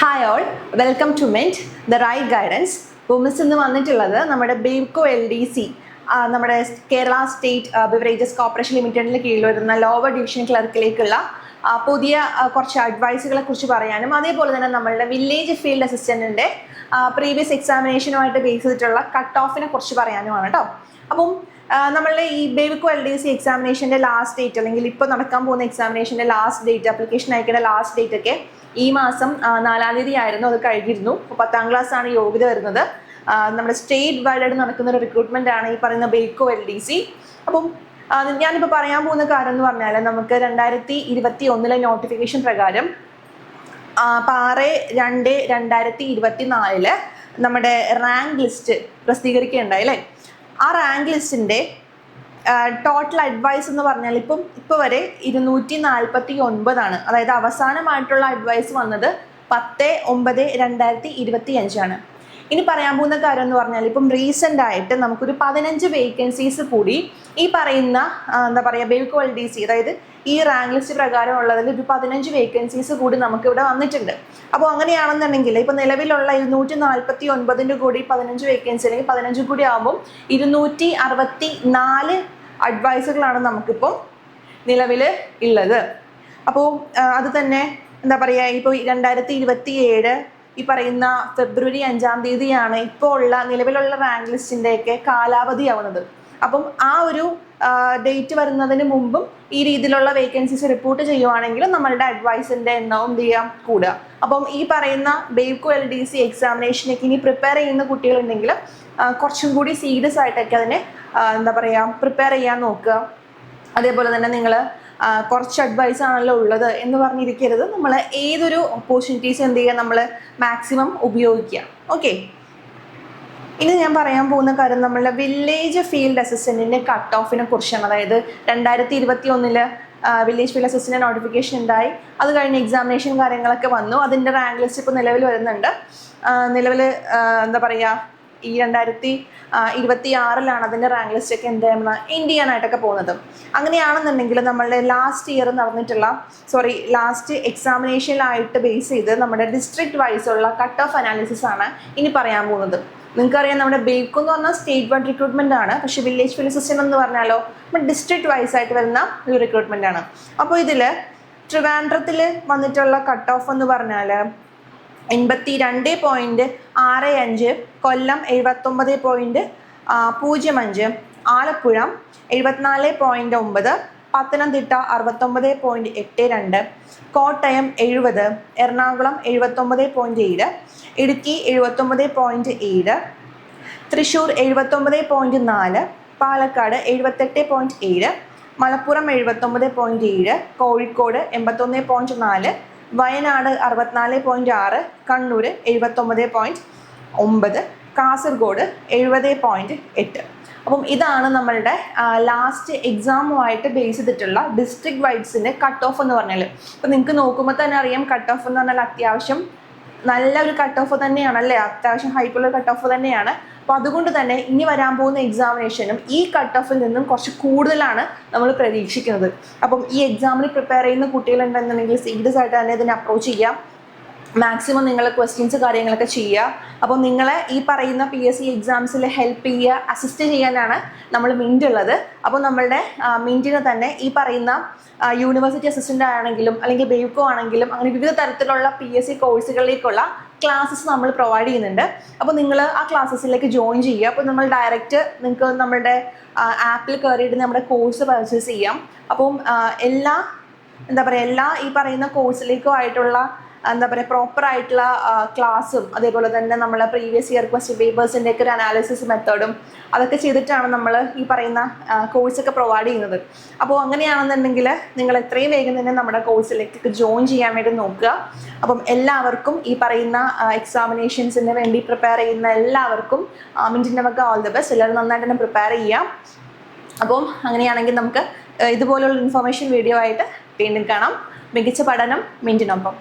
Hi all welcome to മെന്റ് the right guidance women's ഇന്ന് വന്നിട്ടുള്ളത് നമ്മുടെ ബേബ്കോ എൽ ഡി സി നമ്മുടെ കേരള സ്റ്റേറ്റ് ബിവറേജസ് കോർപ്പറേഷൻ ലിമിറ്റഡിന് കീഴിൽ വരുന്ന ലോവർ ഡിവിഷൻ ക്ലർക്കിലേക്കുള്ള പുതിയ കുറച്ച് അഡ്വൈസുകളെ കുറിച്ച് പറയാനും അതേപോലെ തന്നെ നമ്മളുടെ വില്ലേജ് ഫീൽഡ് അസിസ്റ്റന്റിന്റെ പ്രീവിയസ് എക്സാമിനേഷനുമായിട്ട് ബേസ് ചെയ്തിട്ടുള്ള കട്ട് ഓഫിനെ കുറിച്ച് പറയാനുമാണ് കേട്ടോ അപ്പം നമ്മളുടെ ഈ ബേബി സി എക്സാമിനേഷന്റെ ലാസ്റ്റ് ഡേറ്റ് അല്ലെങ്കിൽ ഇപ്പോൾ നടക്കാൻ പോകുന്ന എക്സാമിനേഷന്റെ ലാസ്റ്റ് ഡേറ്റ് അപ്ലിക്കേഷൻ അയക്കേണ്ട ലാസ്റ്റ് ഡേറ്റ് ഒക്കെ ഈ മാസം നാലാം തീയതി ആയിരുന്നു അത് കഴിഞ്ഞിരുന്നു. പത്താം ക്ലാസ് ആണ് യോഗ്യത വരുന്നത്. നമ്മുടെ സ്റ്റേറ്റ് വൈഡ് ആയിട്ട് നടക്കുന്ന ഒരു റിക്രൂട്ട്മെന്റ് ആണ് ഈ പറയുന്ന ബേക്കോ എൽ ഡി സി. അപ്പം ഞാനിപ്പോൾ പറയാൻ പോകുന്ന കാര്യം എന്ന് പറഞ്ഞാൽ നമുക്ക് രണ്ടായിരത്തി ഇരുപത്തി ഒന്നിലെ നോട്ടിഫിക്കേഷൻ പ്രകാരം ആറ് രണ്ട് രണ്ടായിരത്തി ഇരുപത്തി നാലിൽ നമ്മുടെ റാങ്ക് ലിസ്റ്റ് പ്രസിദ്ധീകരിക്കുകയുണ്ടായി അല്ലേ? ആ റാങ്ക് ലിസ്റ്റിന്റെ ടോട്ടൽ അഡ്വൈസ് എന്ന് പറഞ്ഞാൽ ഇപ്പം ഇപ്പോൾ വരെ ഇരുന്നൂറ്റി നാൽപ്പത്തി ഒൻപതാണ് അതായത് അവസാനമായിട്ടുള്ള അഡ്വൈസ് വന്നത് പത്ത് ഒമ്പത് രണ്ടായിരത്തി ഇരുപത്തി അഞ്ചാണ് ഇനി പറയാൻ പോകുന്ന കാര്യം എന്ന് പറഞ്ഞാൽ ഇപ്പം റീസെന്റ് ആയിട്ട് നമുക്കൊരു പതിനഞ്ച് വേക്കൻസീസ് കൂടി ഈ പറയുന്ന എന്താ പറയുക ബേബി എൽ ഡി സി അതായത് ഈ റാങ്ക് ലിസ്റ്റ് പ്രകാരം ഉള്ളതിൽ ഒരു പതിനഞ്ച് വേക്കൻസീസ് കൂടി നമുക്ക് ഇവിടെ വന്നിട്ടുണ്ട്. അപ്പോൾ അങ്ങനെയാണെന്നുണ്ടെങ്കിൽ ഇപ്പോൾ നിലവിലുള്ള ഇരുന്നൂറ്റി നാൽപ്പത്തി ഒൻപതിന്റെ കൂടി പതിനഞ്ച് വേക്കൻസി അല്ലെങ്കിൽ പതിനഞ്ച് കൂടി ആകുമ്പോൾ ഇരുന്നൂറ്റി അറുപത്തി നാല് അഡ്വൈസുകളാണ് നമുക്കിപ്പോൾ നിലവിൽ ഉള്ളത് അപ്പോൾ അത് തന്നെ എന്താ പറയുക ഇപ്പോൾ രണ്ടായിരത്തി ഇരുപത്തി ഏഴ് ഈ പറയുന്ന ഫെബ്രുവരി അഞ്ചാം തീയതിയാണ് ഇപ്പോൾ ഉള്ള നിലവിലുള്ള റാങ്ക് ലിസ്റ്റിന്റെയൊക്കെ കാലാവധി ആവുന്നത്. അപ്പം ആ ഒരു ഡേറ്റ് വരുന്നതിന് മുമ്പും ഈ രീതിയിലുള്ള വേക്കൻസീസ് റിപ്പോർട്ട് ചെയ്യുവാണെങ്കിൽ നമ്മളുടെ അഡ്വൈസിന്റെ എണ്ണവും ചെയ്യാം കൂടുക. അപ്പം ഈ പറയുന്ന ബേബ്കോ എൽ ഡി സി എക്സാമിനേഷനൊക്കെ ഇനി പ്രിപ്പയർ ചെയ്യുന്ന കുട്ടികളുണ്ടെങ്കിൽ കുറച്ചും കൂടി സീരിയസ് ആയിട്ടൊക്കെ അതിനെ എന്താ പറയുക പ്രിപ്പയർ ചെയ്യാൻ നോക്കുക. അതേപോലെ തന്നെ നിങ്ങൾ കുറച്ച് അഡ്വൈസ് ആണല്ലോ ഉള്ളത് എന്ന് പറഞ്ഞിരിക്കരുത്. നമ്മൾ ഏതൊരു ഓപ്പർച്യൂണിറ്റീസ് എന്ത് ചെയ്യുക നമ്മൾ മാക്സിമം ഉപയോഗിക്കുക. ഓക്കെ ഇനി ഞാൻ പറയാൻ പോകുന്ന കാര്യം നമ്മളുടെ വില്ലേജ് ഫീൽഡ് അസിസ്റ്റന്റിന്റെ കട്ട് ഓഫിനെ കുറിച്ചാണ്. അതായത് രണ്ടായിരത്തി ഇരുപത്തി ഒന്നിൽ വില്ലേജ് ഫീൽഡ് അസിസ്റ്റന്റ് നോട്ടിഫിക്കേഷൻ ഉണ്ടായി. അത് കഴിഞ്ഞ് എക്സാമിനേഷൻ കാര്യങ്ങളൊക്കെ വന്നു. അതിന്റെ റാങ്ക് ലിസ്റ്റ് ഇപ്പോൾ നിലവിൽ വരുന്നുണ്ട്. നിലവിൽ എന്താ പറയുക ഈ രണ്ടായിരത്തി ഇരുപത്തി ആറിലാണ് അതിന്റെ റാങ്ക് ലിസ്റ്റ് ഒക്കെ എന്ത് എൻഡ് ചെയ്യാനായിട്ടൊക്കെ പോകുന്നത്. അങ്ങനെയാണെന്നുണ്ടെങ്കിൽ നമ്മളുടെ ലാസ്റ്റ് ഇയർ നടന്നിട്ടുള്ള സോറി ലാസ്റ്റ് എക്സാമിനേഷനിലായിട്ട് ബേസ് ചെയ്ത് നമ്മുടെ ഡിസ്ട്രിക്ട് ഉള്ള കട്ട് ഓഫ് അനാലിസിസ് ആണ് ഇനി പറയാൻ പോകുന്നത്. നിങ്ങൾക്കറിയാം നമ്മുടെ ബേക്ക് എന്ന് പറഞ്ഞാൽ സ്റ്റേറ്റ് വൈഡ് റിക്രൂട്ട്മെന്റ് ആണ്. പക്ഷേ വില്ലേജ് ഫീൽഡ് സിസ്റ്റം എന്ന് പറഞ്ഞാലോ നമ്മുടെ ഡിസ്ട്രിക്ട് വൈസ് ആയിട്ട് വരുന്ന ഒരു റിക്രൂട്ട്മെന്റ് ആണ്. അപ്പോൾ ഇതിൽ ട്രിവാൻഡ്രത്തിൽ വന്നിട്ടുള്ള കട്ട് ഓഫ് എന്ന് പറഞ്ഞാൽ എൺപത്തി രണ്ട് പോയിന്റ് ആറ് അഞ്ച് കൊല്ലം എഴുപത്തൊമ്പത് പോയിന്റ് പൂജ്യം അഞ്ച് ആലപ്പുഴ എഴുപത്തിനാല് പോയിന്റ് ഒമ്പത് പത്തനംതിട്ട അറുപത്തൊമ്പത് പോയിന്റ് എട്ട് രണ്ട് കോട്ടയം എഴുപത് എറണാകുളം എഴുപത്തൊമ്പത് പോയിന്റ് ഏഴ് ഇടുക്കി എഴുപത്തൊമ്പത് പോയിന്റ് ഏഴ് തൃശ്ശൂർ എഴുപത്തൊമ്പത് പോയിന്റ് നാല് പാലക്കാട് എഴുപത്തെട്ട് പോയിന്റ് ഏഴ് മലപ്പുറം എഴുപത്തൊമ്പത് പോയിന്റ് ഏഴ് കോഴിക്കോട് എൺപത്തൊന്ന് പോയിന്റ് നാല് വയനാട് അറുപത്തിനാല് പോയിന്റ് ആറ് കണ്ണൂർ എഴുപത്തൊമ്പത് പോയിന്റ് ഒമ്പത് കാസർഗോഡ് എഴുപത് പോയിന്റ് എട്ട്. അപ്പം ഇതാണ് നമ്മളുടെ ലാസ്റ്റ് എക്സാമുമായിട്ട് ബേസ് ചെയ്തിട്ടുള്ള ഡിസ്ട്രിക്ട് വൈഡ്സിന്റെ കട്ട് ഓഫ് എന്ന് പറഞ്ഞാൽ ഇപ്പം നിങ്ങൾക്ക് നോക്കുമ്പോൾ തന്നെ അറിയാം കട്ട് ഓഫ് എന്ന് പറഞ്ഞാൽ അത്യാവശ്യം നല്ല ഒരു കട്ട് ഓഫ് തന്നെയാണ് അല്ലേ അത്യാവശ്യം ഹൈപ്പുള്ള കട്ട് ഓഫ് തന്നെയാണ്. അപ്പോൾ അതുകൊണ്ട് തന്നെ ഇനി വരാൻ പോകുന്ന എക്സാമിനേഷനും ഈ കട്ട് ഓഫിൽ നിന്നും കുറച്ച് കൂടുതലാണ് നമ്മൾ പ്രതീക്ഷിക്കുന്നത്. അപ്പം ഈ എക്സാമിന് പ്രിപ്പയർ ചെയ്യുന്ന കുട്ടികളുണ്ടെന്നുണ്ടെങ്കിൽ സീരിയസ് ആയിട്ട് തന്നെ ഇതിനെ അപ്രോച്ച് ചെയ്യാം. മാക്സിമം നിങ്ങളെ ക്വസ്റ്റ്യൻസ് കാര്യങ്ങളൊക്കെ ചെയ്യുക അപ്പോൾ നിങ്ങളെ ഈ പറയുന്ന പി എസ് സി എക്സാംസിൽ ഹെൽപ്പ് ചെയ്യുക അസിസ്റ്റ് ചെയ്യാനാണ് നമ്മൾ മിന്റ് ഉള്ളത്. അപ്പോൾ നമ്മളുടെ മിന്റിന് തന്നെ ഈ പറയുന്ന യൂണിവേഴ്സിറ്റി അസിസ്റ്റന്റ് ആണെങ്കിലും അല്ലെങ്കിൽ ബേക്കോ ആണെങ്കിലും അങ്ങനെ വിവിധ തരത്തിലുള്ള പി എസ് സി കോഴ്സുകളിലേക്കുള്ള ക്ലാസ്സസ് നമ്മൾ പ്രൊവൈഡ് ചെയ്യുന്നുണ്ട്. അപ്പോൾ നിങ്ങൾ ആ ക്ലാസ്സസിലേക്ക് ജോയിൻ ചെയ്യുക. അപ്പോൾ നമ്മൾ ഡയറക്റ്റ് നിങ്ങൾക്ക് നമ്മുടെ ആപ്പിൽ കയറിയിട്ട് നമ്മുടെ കോഴ്സ് പർച്ചേസ് ചെയ്യാം. അപ്പം എല്ലാ എന്താ പറയുക എല്ലാ ഈ പറയുന്ന കോഴ്സിലേക്കും ആയിട്ടുള്ള എന്താ പറയുക പ്രോപ്പർ ആയിട്ടുള്ള ക്ലാസ്സും അതേപോലെ തന്നെ നമ്മളെ പ്രീവിയസ് ഇയർ ക്വസ്റ്റ്യൻ പേപ്പേഴ്സിന്റെ ഒക്കെ ഒരു അനാലിസിസ് മെത്തേഡും അതൊക്കെ ചെയ്തിട്ടാണ് നമ്മൾ ഈ പറയുന്ന കോഴ്സൊക്കെ പ്രൊവൈഡ് ചെയ്യുന്നത്. അപ്പോൾ അങ്ങനെയാണെന്നുണ്ടെങ്കിൽ നിങ്ങൾ എത്രയും വേഗം തന്നെ നമ്മുടെ കോഴ്സിലേക്ക് ജോയിൻ ചെയ്യാൻ വേണ്ടി നോക്കുക. അപ്പം എല്ലാവർക്കും ഈ പറയുന്ന എക്സാമിനേഷൻസിന് വേണ്ടി പ്രിപ്പയർ ചെയ്യുന്ന എല്ലാവർക്കും മിന്റിന്റെ വക ഓൾ ദ ബെസ്റ്റ് എല്ലാവരും നന്നായിട്ട് തന്നെ പ്രിപ്പയർ ചെയ്യാം. അപ്പം അങ്ങനെയാണെങ്കിൽ നമുക്ക് ഇതുപോലുള്ള ഇൻഫർമേഷൻ വീഡിയോ ആയിട്ട് വീണ്ടും കാണാം. മികച്ച പഠനം മിന്റിനൊപ്പം